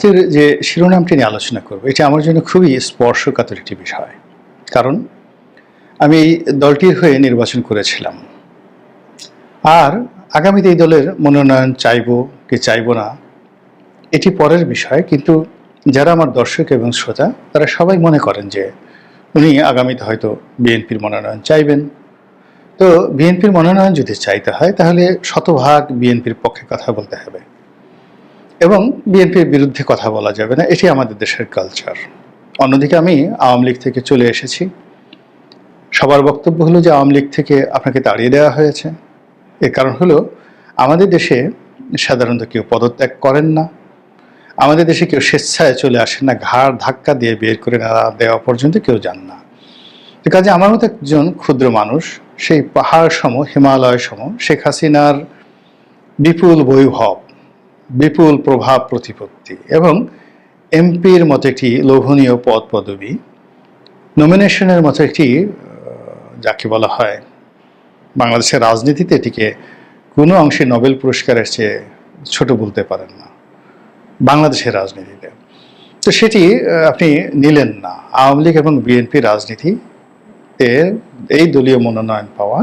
আজকের যে শিরোনামটি নিয়ে আলোচনা করব, এটা আমার জন্য খুবই স্পর্শকাতর একটি বিষয়। কারণ আমি এই দলটির হয়ে নির্বাচন করেছিলাম। আর আগামীতে এই দলের মনোনয়ন চাইব কি চাইব না, এটি পরের বিষয়। কিন্তু যারা আমার দর্শক এবং শ্রোতা, তারা সবাই মনে করেন যে উনি আগামীতে হয়তো বিএনপির মনোনয়ন চাইবেন। তো বিএনপির মনোনয়ন যদি চাইতে হয়, তাহলে শতভাগ বিএনপির পক্ষে কথা বলতে হবে। এবং বিএনপির বিরুদ্ধে কথা বলা যাবে না। এটি আমাদের দেশের কালচার অন্যদিকে আমি আওয়ামী লীগ থেকে চলে এসেছি। সবার বক্তব্য হলো যে আওয়ামী লীগ থেকে আপনাকে তাড়িয়ে দেওয়া হয়েছে। এর কারণ হলো, আমাদের দেশে সাধারণত কেউ পদত্যাগ করেন না। আমাদের দেশে কেউ স্বেচ্ছায় চলে আসেন না, ঘাড় ধাক্কা দিয়ে বের করে না দেওয়া পর্যন্ত কেউ যান না। কাজে আমার মতো একজন ক্ষুদ্র মানুষ, সেই পাহাড় সম হিমালয় সম শেখ হাসিনার বিপুল বৈভব বিপুল প্রভাব প্রতিপত্তি এবং এমপির মতো একটি লোভনীয় পদ পদবি নমিনেশনের মতো একটি যাকে বলা হয়, বাংলাদেশের রাজনীতিতে এটিকে কোনো অংশে নোবেল পুরস্কারের চেয়ে ছোট বলতে পারেন না, বাংলাদেশের রাজনীতিতে। তো সেটি আপনি নিলেন না। আওয়ামী লীগ এবং বিএনপি রাজনীতিতে এই দলীয় মনোনয়ন পাওয়া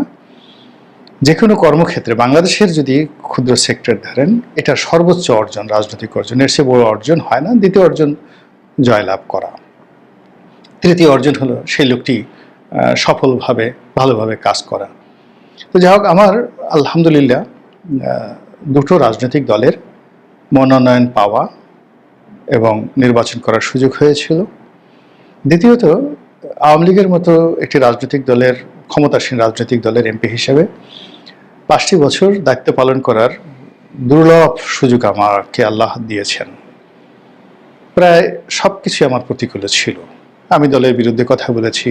যে কোনো কর্মক্ষেত্রে বাংলাদেশের যদি ক্ষুদ্র সেক্টর ধরেন, এটা সর্বোচ্চ অর্জন, রাজনৈতিক অর্জন। এর চেয়ে বড় অর্জন হয় না, দ্বিতীয় অর্জন জয়লাভ করা। তৃতীয় অর্জন হলো সেই লোকটি সফলভাবে, ভালোভাবে কাজ করা। তো যাই হোক, আমার আলহামদুলিল্লাহ দুটো রাজনৈতিক দলের মনোনয়ন পাওয়া এবং নির্বাচন করার সুযোগ হয়েছিল। দ্বিতীয়ত, আওয়ামী লীগের মতো একটি রাজনৈতিক দলের ক্ষমতাসীন রাজনৈতিক দলের এমপি হিসেবে পাঁচটি বছর দায়িত্ব পালন করার দুর্লভ সুযোগ আমাকে আল্লাহ দিয়েছেন। প্রায় সব কিছুই আমার প্রতিকূল ছিল। আমি দলের বিরুদ্ধে কথা বলেছি।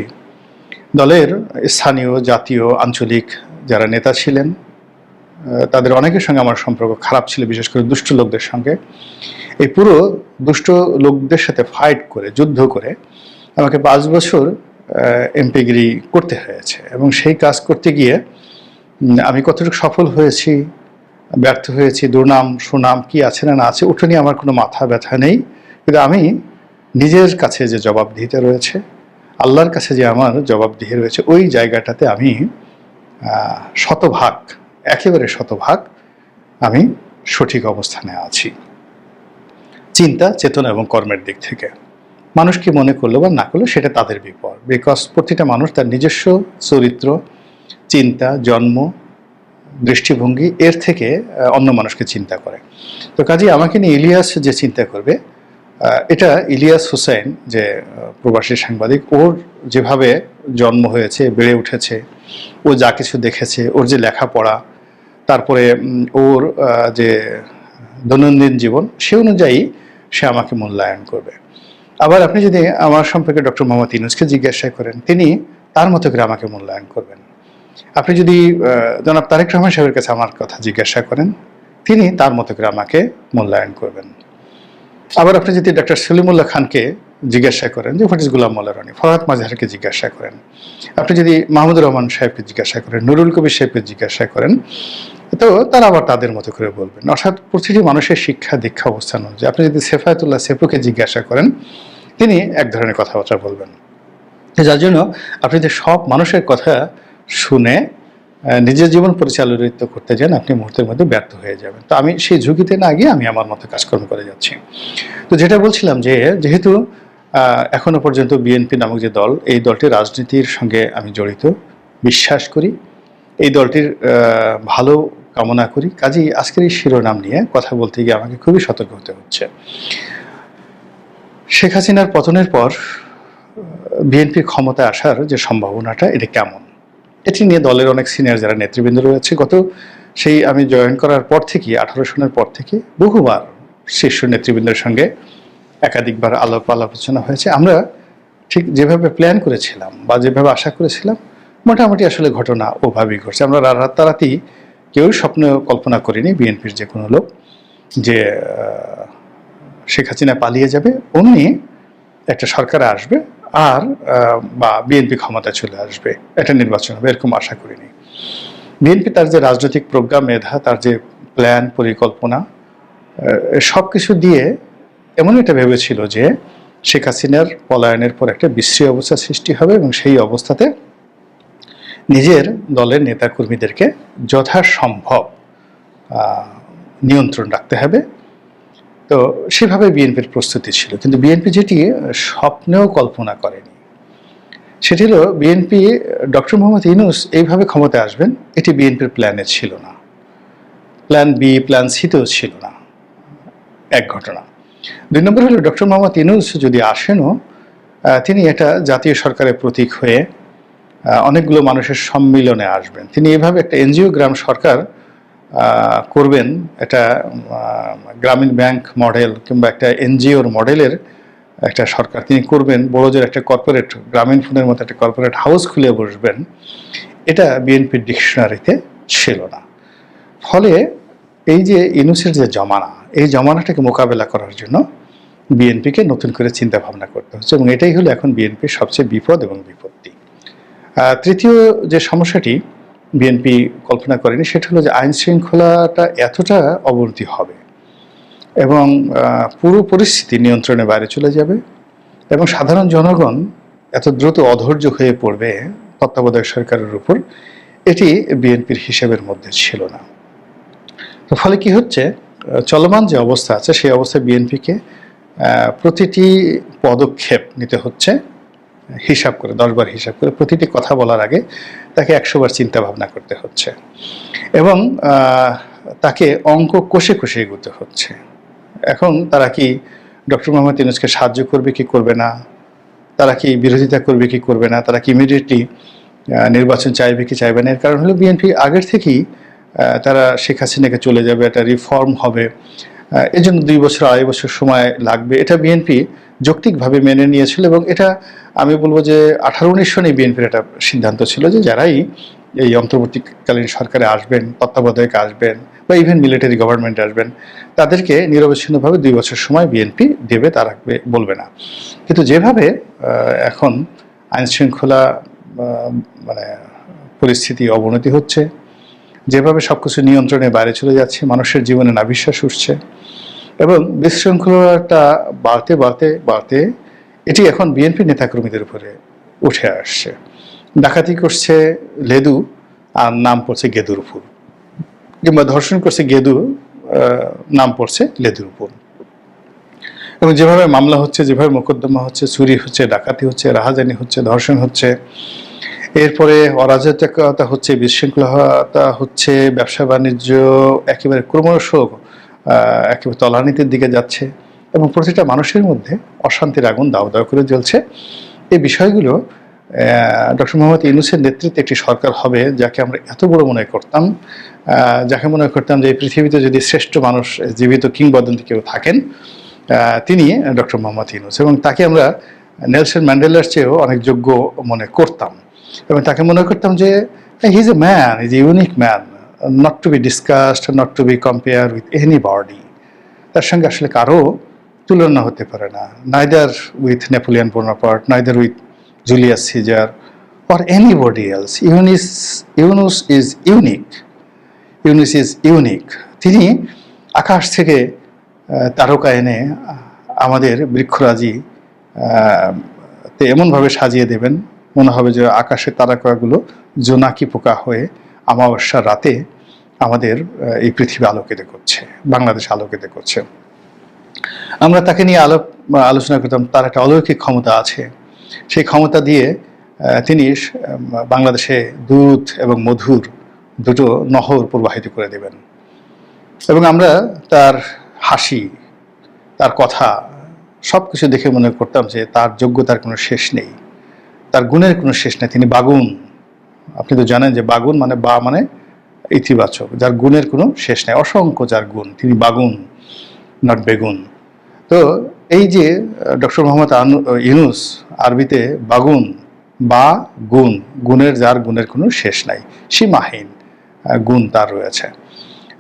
দলের স্থানীয়, জাতীয়, আঞ্চলিক যারা নেতা ছিলেন তাদের অনেকের সঙ্গে আমার সম্পর্ক খারাপ ছিল, বিশেষ করে দুষ্ট লোকদের সঙ্গে। এই পুরো দুষ্ট লোকদের সাথে ফাইট করে, যুদ্ধ করে আমাকে পাঁচ বছর এমপিগিরি করতে হয়েছে এবং সেই কাজ করতে গিয়ে আমি কতটুকু সফল হয়েছি, ব্যর্থ হয়েছি, দুর্নাম, সুনাম কি আছে না না আছে, ওটা নিয়ে আমার কোনো মাথা ব্যথা নেই। কিন্তু আমি নিজের কাছে যে জবাবদিহিতা রয়েছে, আল্লাহর কাছে যে আমার জবাবদিহি রয়েছে, ওই জায়গাটাতে আমি শতভাগ, একেবারে শতভাগ আমি সঠিক অবস্থানে আছি। চিন্তা, চেতনা এবং কর্মের দিক থেকে। মানুষ কি মনে করল বা না করল, সেটা তাদের বিপদ। বিকজ প্রতিটা মানুষ তার নিজস্ব চরিত্র, চিন্তা, জন্ম, দৃষ্টিভঙ্গি, এর থেকে অন্য মানুষকে চিন্তা করে। তো কাজে আমাকে নিয়ে ইলিয়াস যে চিন্তা করবে এটা ইলিয়াস হুসাইন যে প্রবাসী সাংবাদিক, ওর যেভাবে জন্ম হয়েছে, বেড়ে উঠেছে, ও যা কিছু দেখেছে, ওর যে লেখাপড়া, তারপরে ওর যে দৈনন্দিন জীবন, সে অনুযায়ী সে আমাকে মূল্যায়ন করবে। আবার আপনি যদি আমার সম্পর্কে ডক্টর মোহাম্মদ ইনুসকে জিজ্ঞাসা করেন, তিনি তার মতো করে আমাকে মূল্যায়ন করবেন। আপনি যদি জনাব তারেক রহমান সাহেবের কাছে আমার কথা জিজ্ঞাসা করেন, তিনি তার মতো করে আমাকে মূল্যায়ন করবেন। আবার আপনি যদি ডক্টর সলিমুল্লাহ খানকে জিজ্ঞাসা করেন যে, হোয়াট ইজ গুলাম মোল্লা রানী? ফরহাদ মাজহারকে জিজ্ঞাসা করেন। আপনি যদি মাহমুদুর রহমান সাহেবকে জিজ্ঞাসা করেন, নুরুল কবির সাহেবকে জিজ্ঞাসা করেন তো তারা আবার তাদের মতো করে বলবেন অর্থাৎ প্রতিটি মানুষের শিক্ষা দীক্ষা অবস্থান অনুযায়ী। আপনি যদি সেফায়তুল্লাহ সেফুকে জিজ্ঞাসা করেন তিনি এক ধরনের কথাবার্তা বলবেন। যার জন্য আপনি যে সব মানুষের কথা শুনে নিজের জীবন পরিচালিত করতে যান আপনি মুহূর্তের মধ্যে ব্যর্থ হয়ে যাবেন। তো আমি সেই ঝুঁকিতে না গিয়ে আমি আমার মতো কাজকর্ম করে যাচ্ছি। তো যেটা বলছিলাম যে যেহেতু আহ, এখনও পর্যন্ত বিএনপি নামক যে দল এই দলটি রাজনীতির সঙ্গে আমি জড়িত বিশ্বাস করি। এই দলটির ভালো কামনা করি। কাজেই আজকের এই শিরোনাম নিয়ে কথা বলতে গিয়ে আমাকে খুবই সতর্ক হতে হচ্ছে। শেখ হাসিনার পতনের পর বিএনপি ক্ষমতায় আসার যে সম্ভাবনাটা, এটা কেমন? এটি নিয়ে দলের অনেক সিনিয়র যারা নেতৃবৃন্দ রয়েছে, গত সেই আমি জয়েন করার পর থেকে, আঠারো সনের পর থেকে বহুবার শীর্ষ নেতৃবৃন্দের সঙ্গে একাধিকবার আলাপ আলোচনা হয়েছে। আমরা ঠিক যেভাবে প্ল্যান করেছিলাম বা যেভাবে আশা করেছিলাম, মোটামুটি আসলে ঘটনা ওভাবেই ঘটছে। আমরা রাতারাতি কেউ স্বপ্ন কল্পনা করেনি বিএনপির যে কোনো লোক যে শেখ হাসিনা পালিয়ে যাবে, অমনি একটা সরকার আসবে আর বা বিএনপি ক্ষমতা চলে আসবে। একটা নির্বাচন হবে এরকম আশা করিনি। বিএনপি তার যে রাজনৈতিক প্রজ্ঞা, মেধা, তার যে প্ল্যান পরিকল্পনা সব কিছু দিয়ে এমন এটা ভেবেছিল যে শেখ হাসিনার পলায়নের পর একটা বিশ্রী অবস্থা সৃষ্টি হবে এবং সেই অবস্থাতে নিজের দলের নেতাকর্মীদেরকে যথাসম্ভব নিয়ন্ত্রণ রাখতে হবে। তো সেভাবে বিএনপির প্রস্তুতি ছিল। কিন্তু বিএনপি যেটি স্বপ্নেও কল্পনা করেনি। সেটি হলো বিএনপি ডক্টর মোহাম্মদ ইউনুস এইভাবে ক্ষমতায় আসবেন, এটি বিএনপির প্ল্যানে ছিল না। প্ল্যান বি প্ল্যান সিতেও ছিল না। এক ঘটনা। দুই নম্বর হলো ডক্টর মোহাম্মদ ইউনুস যদি আসেনও তিনি এটা জাতীয় সরকারের প্রতীক হয়ে অনেকগুলো মানুষের সম্মিলনে আসবেন। তিনি এভাবে একটা এনজিও গ্রাম সরকার করবেন আহ, গ্রামীণ ব্যাংক মডেল কিংবা একটা এনজিওর মডেলের একটা সরকার তিনি করবেন। বড়জোর একটা কর্পোরেট গ্রামীণ ফোনের মতো একটা কর্পোরেট হাউস খুলে বসবেন। এটা বিএনপির ডিকশনারিতে ছিল না। ফলে এই যে ইনুসের যে জমানা এই জমানাটাকে মোকাবেলা করার জন্য বিএনপিকে নতুন করে চিন্তা ভাবনা করতে হচ্ছে এবং এটাই হলো এখন বিএনপির সবচেয়ে বিপদ এবং বিপত্তি। তৃতীয় যে সমস্যাটি বিএনপি কল্পনা করেনি, সেটা হলো যে আইন শৃঙ্খলাটা এতটা অবনতি হবে এবং পুরো পরিস্থিতি নিয়ন্ত্রণের বাইরে চলে যাবে এবং সাধারণ জনগণ এত দ্রুত অধৈর্য হয়ে পড়বে তত্ত্বাবধায়ক সরকারের উপর, এটি বিএনপির হিসেবের মধ্যে ছিল না। তো ফলে কি হচ্ছে? চলমান যে অবস্থা আছে, সেই অবস্থায় বিএনপিকে প্রতিটি পদক্ষেপ নিতে হচ্ছে। হিসাব করে দশবার হিসাব করে প্রতিটি কথা বলার আগে তাকে একশোবার চিন্তা ভাবনা করতে হচ্ছে। এবং তাকে অঙ্ক কষে কষে এগোতে হচ্ছে। এখন তারা কি ডক্টর মোহাম্মদ ইউনুসকে সাহায্য করবে কি করবে না? তারা কি বিরোধিতা করবে কি করবে না? তারা কি ইমিডিয়েটলি নির্বাচন চাইবে কি চাইবে না? এর কারণ হলো বিএনপি আগের থেকেই তারা শেখ হাসিনাকে চলে যাবে, একটা রিফর্ম হবে। আহ, এর জন্য দুই বছর আড়াই বছর সময় লাগবে। এটা বিএনপি যৌক্তিকভাবে মেনে নিয়েছিল এবং এটা আমি বলব যে আঠারো উনিশ সনে বিএনপির একটা সিদ্ধান্ত ছিল যে যারাই এই অন্তর্বর্তীকালীন সরকারে আসবেন তত্ত্বাবধায়ক আসবেন বা ইভেন মিলিটারি গভর্নমেন্ট আসবেন তাদেরকে নিরবচ্ছিন্নভাবে দুই বছর সময় বিএনপি দেবে তার রাখবে বলবে না। কিন্তু যেভাবে এখন আইন শৃঙ্খলা মানে পরিস্থিতি অবনতি হচ্ছে যেভাবে সব কিছু নিয়ন্ত্রণের বাইরে চলে যাচ্ছে, মানুষের জীবনে নাবিশ্বাস উঠছে এবং বিশৃঙ্খলাটা বাড়তে বাড়তে বাড়তে এটি এখন বিএনপি নেতাকর্মীদের উপরে উঠে আসছে। ডাকাতি করছে লেদু আর নাম পড়ছে গেদুর ফুল। কিংবা ধর্ষণ করছে গেদু নাম পড়ছে লেদুর ফুল। এবং যেভাবে মামলা হচ্ছে, যেভাবে মোকদ্দমা হচ্ছে, চুরি হচ্ছে, ডাকাতি হচ্ছে, রাহাজানি হচ্ছে, ধর্ষণ হচ্ছে এরপরে অরাজকতা হচ্ছে, বিশৃঙ্খলতা হচ্ছে, ব্যবসা বাণিজ্য একেবারে ক্রমশ একেবারে তলানিতের দিকে যাচ্ছে এবং প্রতিটা মানুষের মধ্যে অশান্তির আগুন দাও দাও করে জ্বলছে। এই বিষয়গুলো ডক্টর মোহাম্মদ ইউনুসের নেতৃত্বে একটি সরকার হবে যাকে আমরা এত বড় মনে করতাম যাকে মনে করতাম যে এই পৃথিবীতে যদি শ্রেষ্ঠ মানুষ, জীবিত কিংবদন্তি কেউ থাকেন তিনি ডক্টর মোহাম্মদ ইউনুস এবং তাকে আমরা নেলসন ম্যান্ডেলার চেয়েও অনেক যোগ্য মনে করতাম। এবং তাকে মনে করতাম যে his a man is a unique man not to be discussed not to be compare with anybody তার সঙ্গে আসলে কারও তুলনা হতে পারে না neither with Napoleon Bonaparte neither with Julius Caesar or anybody else Yunis Yunus is unique Yunis is unique তিনি আকাশ থেকে তারকা এনে আমাদের বৃক্ষরাজি তে এমনভাবে সাজিয়ে দেবেন মনে হবে যে আকাশের তারকাগুলো জোনাকি পোকা হয়ে অমাবস্যার রাতে আমাদের এই পৃথিবী আলোকিত করছে, বাংলাদেশ আলোকিত করছে। আমরা তাকে নিয়ে আলো, আলোচনা করতাম, তার একটা অলৌকিক ক্ষমতা আছে। সেই ক্ষমতা দিয়ে তিনি বাংলাদেশে দুধ এবং মধুর দুটো নহর প্রবাহিত করে দেবেন। এবং আমরা তার হাসি, তার কথা সব কিছু দেখে মনে করতাম যে তার যোগ্যতার কোনো শেষ নেই। তার গুণের কোনো শেষ নেই। তিনি বাগুন। আপনি তো জানেন যে বাগুন মানে বা মানে ইতিবাচক, যার গুণের কোনো শেষ নেই। অসংখ্য যার গুণ, তিনি বাগুন নট বেগুন। তো এই যে ডক্টর মোহাম্মদ ইউনুস আরবিতে বাগুন, বা গুণ, গুণের যার গুণের কোনো শেষ নাই, সীমাহীন গুণ তার রয়েছে।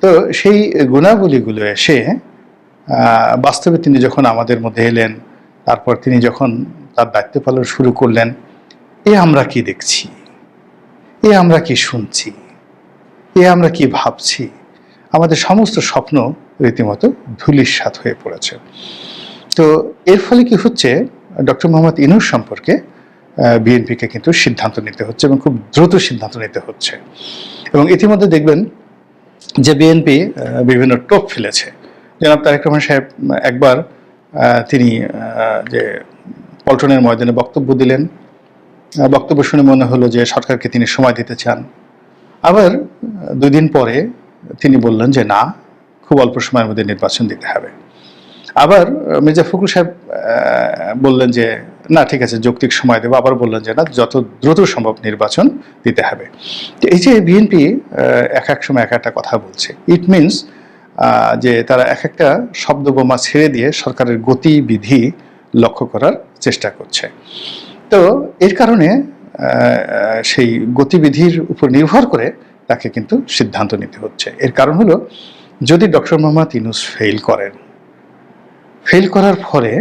তো সেই গুণাবলীগুলো এসে বাস্তবে তিনি যখন আমাদের মধ্যে এলেন, তারপর তিনি যখন তার দায়িত্ব পালন শুরু করলেন এ আমরা কি দেখছি? এ আমরা কি শুনছি? এ আমরা কি ভাবছি? আমাদের সমস্ত স্বপ্ন রীতিমতো ধুলিস্বাত হয়ে পড়েছে। তো এর ফলে কি হচ্ছে? ডক্টর মোহাম্মদ ইনুস সম্পর্কে বিএনপিকে কিন্তু সিদ্ধান্ত নিতে হচ্ছে এবং খুব দ্রুত সিদ্ধান্ত নিতে হচ্ছে। এবং ইতিমধ্যে দেখবেন যে বিএনপি বিভিন্ন টোপ ফেলেছে। জনাব তারেক রহমান সাহেব একবার তিনি যে পল্টনের ময়দানে বক্তব্য দিলেন। বক্তব্য শুনে মনে হলো যে সরকারকে তিনি সময় দিতে চান। আবার দুই দিন পরে তিনি বললেন যে না, খুব অল্প সময়ের মধ্যে নির্বাচন দিতে হবে। আবার মির্জা ফখরুল সাহেব বললেন যে না, ঠিক আছে, যৌক্তিক সময় দেবো। আবার বললেন যে না, যত দ্রুত সম্ভব নির্বাচন দিতে হবে। তো এই যে বিএনপি এক এক সময় এক একটা কথা বলছে। ইট মিনস যে তারা এক একটা শব্দ বোমা ছেড়ে দিয়ে সরকারের গতিবিধি লক্ষ্য করার চেষ্টা করছে। তো এর কারণে সেই গতিবিধির উপর নির্ভর করে তাকে কিন্তু সিদ্ধান্ত নিতে হচ্ছে। এর কারণ হলো, যদি ডক্টর মোহাম্মদ ইনুস ফেল করেন ফেল করার ফলে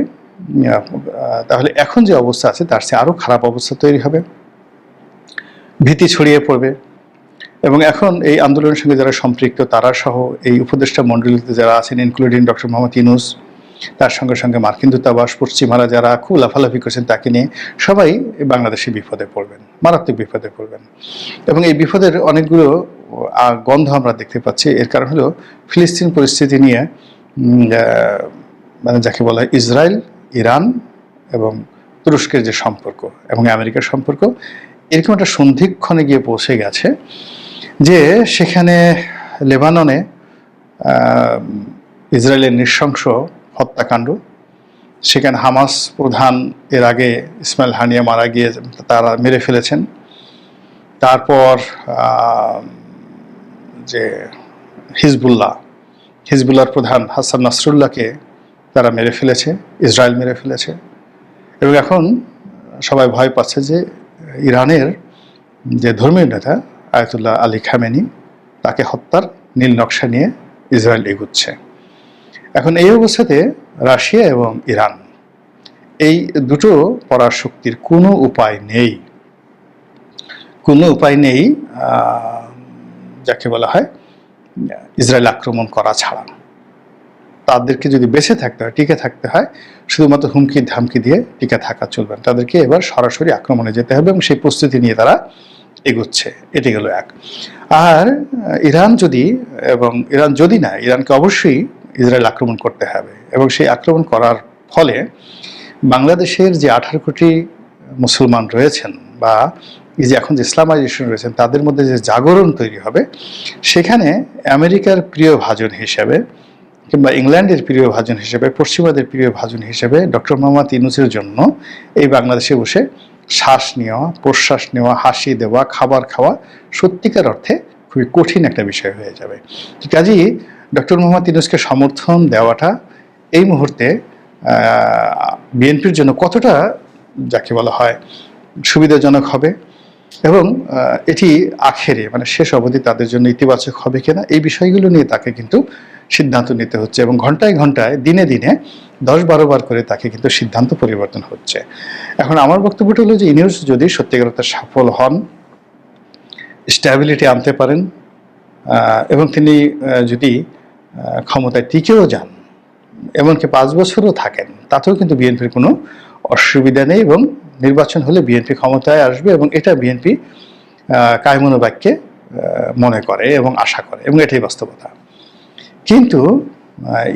তাহলে এখন যে অবস্থা আছে, তার চেয়ে আরও খারাপ অবস্থা তৈরি হবে, ভীতি ছড়িয়ে পড়বে। এবং এখন এই আন্দোলনের সঙ্গে যারা সম্পৃক্ত, তারা সহ এই উপদেষ্টা মণ্ডলীতে যারা আছেন ইনক্লুডিং ডক্টর মোহাম্মদ ইনুস তার সঙ্গে সঙ্গে মার্কিন দূতাবাস, পশ্চিমারা যারা খুব লাফালাফি করছেন তাকে নিয়ে সবাই বাংলাদেশে বিপদে পড়বেন, মারাত্মক বিপদে পড়বেন। এবং এই বিপদের অনেকগুলো গন্ধ আমরা দেখতে পাচ্ছি। এর কারণ হলো ফিলিস্তিন পরিস্থিতি নিয়ে মানে যাকে বলা হয় ইসরায়েল, ইরান এবং তুরস্কের যে সম্পর্ক এবং আমেরিকার সম্পর্ক, এরকম একটা সন্ধিক্ষণে গিয়ে পৌঁছে গেছে যে সেখানে লেবাননে ইসরায়েলের নৃশংস হত্যাকাণ্ড। সেখানে হামাস প্রধান এর আগে ইসমাইল হানিয়া মারা গিয়ে তারা মেরে ফেলেছেন। তারপর যে হিজবুল্লাহ, হিজবুল্লাহর প্রধান হাসান নাসরুল্লাহকে তারা মেরে ফেলেছে ইসরায়েল মেরে ফেলেছে। এবং এখন সবাই ভয় পাচ্ছে যে ইরানের যে ধর্মীয় নেতা আয়তুল্লাহ আলী খামেনি, তাকে হত্যার নীল নকশা নিয়ে ইসরায়েল এগুচ্ছে। এখন এই অবস্থাতে রাশিয়া এবং ইরান, এই দুটো পরাশক্তির কোনো উপায় নেই। কোনো উপায় নেই যাকে বলা হয়, ইসরায়েল আক্রমণ করা ছাড়া। তাদেরকে যদি বেঁচে থাকতে হয়, টিকে থাকতে হয়, শুধুমাত্র হুমকি ধামকি দিয়ে টিকে থাকা চলবে তাদেরকে এবার সরাসরি আক্রমণে যেতে হবে এবং সেই প্রস্তুতি নিয়ে তারা এগুচ্ছে। এটি গেল এক। আর ইরান যদি এবং ইরান যদি না, ইরানকে অবশ্যই ইসরায়েল আক্রমণ করতে হবে। এবং সেই আক্রমণ করার ফলে বাংলাদেশের যে আঠারো কোটি মুসলমান রয়েছেন বা এই যে এখন যে ইসলামাইজেশন রয়েছেন, তাদের মধ্যে যে জাগরণ তৈরি হবে, সেখানে আমেরিকার প্রিয় ভাজন হিসেবে কিংবা ইংল্যান্ডের প্রিয় ভাজন হিসেবে, পশ্চিমাদের প্রিয় ভাজন হিসেবে ডক্টর মোহাম্মদ ইনুসের জন্য এই বাংলাদেশে বসে শ্বাস নেওয়া, প্রশ্বাস নেওয়া, হাসি দেওয়া, খাবার খাওয়া সত্যিকার অর্থে খুবই কঠিন একটা বিষয় হয়ে যাবে। কাজেই ডক্টর মোহাম্মদ ইনুসকে সমর্থন দেওয়াটা এই মুহূর্তে বিএনপির জন্য কতটা যাকে বলা হয় সুবিধাজনক হবে এবং এটি আখেরে মানে শেষ অবধি তাদের জন্য ইতিবাচক হবে কিনা এই বিষয়গুলো নিয়ে তাকে কিন্তু সিদ্ধান্ত নিতে হচ্ছে এবং ঘন্টায় ঘন্টায়, দিনে দিনে দশ বারো বার করে তাকে কিন্তু সিদ্ধান্ত পরিবর্তন হচ্ছে। এখন আমার বক্তব্যটা হলো যে ইনিউস যদি সত্যিকার সফল হন স্ট্যাবিলিটি আনতে পারেন এবং তিনি যদি ক্ষমতায় টিকেও যান, এমনকি পাঁচ বছরও থাকেন, তাতেও কিন্তু বিএনপির কোনো অসুবিধা নেই এবং নির্বাচন হলে বিএনপি ক্ষমতায় আসবে এবং এটা বিএনপি কায়মনো বাক্যে মনে করে এবং আশা করে এবং এটাই বাস্তবতা। কিন্তু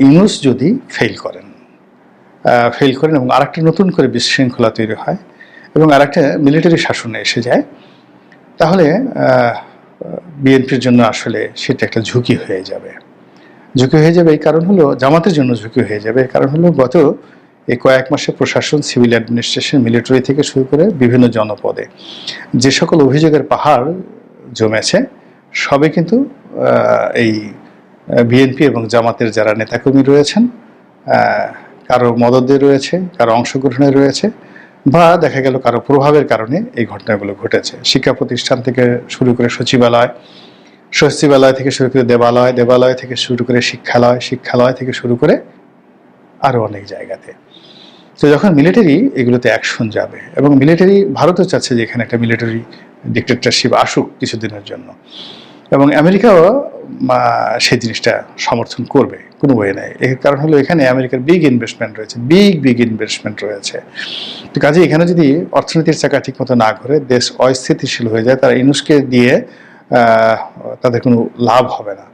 ইউনুস যদি ফেল করেন ফেল করেন এবং আরেকটা নতুন করে বিশৃঙ্খলা তৈরি হয় এবং আরেকটা মিলিটারি শাসনে এসে যায়, তাহলে বিএনপির জন্য আসলে সেটা একটা ঝুঁকি হয়ে যাবে। ঝুঁকি হয়ে যাবে, এই কারণ হলো জামাতের জন্য ঝুঁকি হয়ে যাবে। কারণ হলো গত এই কয়েক মাসে প্রশাসন, সিভিল অ্যাডমিনিস্ট্রেশন, মিলিটারি থেকে শুরু করে বিভিন্ন জনপদে যে সকল অভিযোগের পাহাড় জমেছে সবে কিন্তু এই বিএনপি এবং জামাতের যারা নেতাকর্মী রয়েছেন কারও মদদে রয়েছে, কারও অংশগ্রহণে রয়েছে বা দেখা গেল কারও প্রভাবের কারণে এই ঘটনাগুলো ঘটেছে। শিক্ষা প্রতিষ্ঠান থেকে শুরু করে সচিবালয় সচিবালয় থেকে শুরু করে দেবালয় দেবালয় থেকে শুরু করে শিক্ষালয় শিক্ষালয় থেকে শুরু করে আরও অনেক জায়গাতে। তো যখন মিলিটারি এগুলোতে অ্যাকশন যাবে, এবং মিলিটারি ভারতও চাচ্ছে যে এখানে একটা মিলিটারি ডিক্টেটরশিপ আসুক কিছুদিনের জন্য, এবং আমেরিকাও সেই জিনিসটা সমর্থন করবে কোনো বই নাই। এর কারণ হলো এখানে আমেরিকার বিগ ইনভেস্টমেন্ট রয়েছে বিগ বিগ ইনভেস্টমেন্ট রয়েছে। তো কাজে এখানে যদি অর্থনীতির চাকা ঠিক মতো না ঘুরে, দেশ অস্থিতিশীল হয়ে যায়, তারা ইনুসকে দিয়ে তাদের কোনো লাভ হবে না।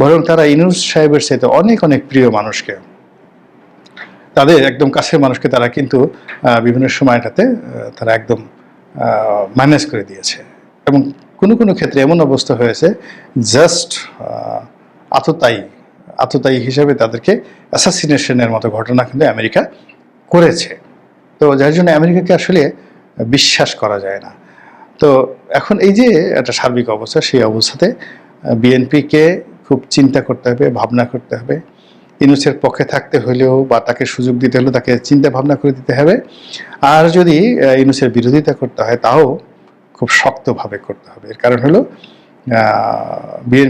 বরং তারা ইনুস সাহেবের সাথে অনেক অনেক প্রিয় মানুষকে, তাদের একদম কাছের মানুষকে তারা কিন্তু বিভিন্ন সময়টাতে তারা একদম ম্যানেজ করে দিয়েছে। এবং কোনো কোনো ক্ষেত্রে এমন অবস্থা হয়েছে জাস্ট আততায়ী আততায়ী হিসাবে তাদেরকে অ্যাসাসিনেশনের মতো ঘটনা কিন্তু আমেরিকা করেছে। তো যার জন্য আমেরিকাকে আসলে বিশ্বাস করা যায় না। তো এখন এই যে একটা সার্বিক অবস্থা, সেই অবস্থাতে বিএনপিকে খুব চিন্তা করতে হবে, ভাবনা করতে হবে। ইনুসের পক্ষে থাকতে হলেও বা তাকে সুযোগ দিতে হলেও তাকে চিন্তা ভাবনা করে দিতে হবে। আর যদি ইনুসের বিরোধিতা করতে হয়, তাও খুব শক্তভাবে করতে হবে। এর কারণ হলো বিএনপি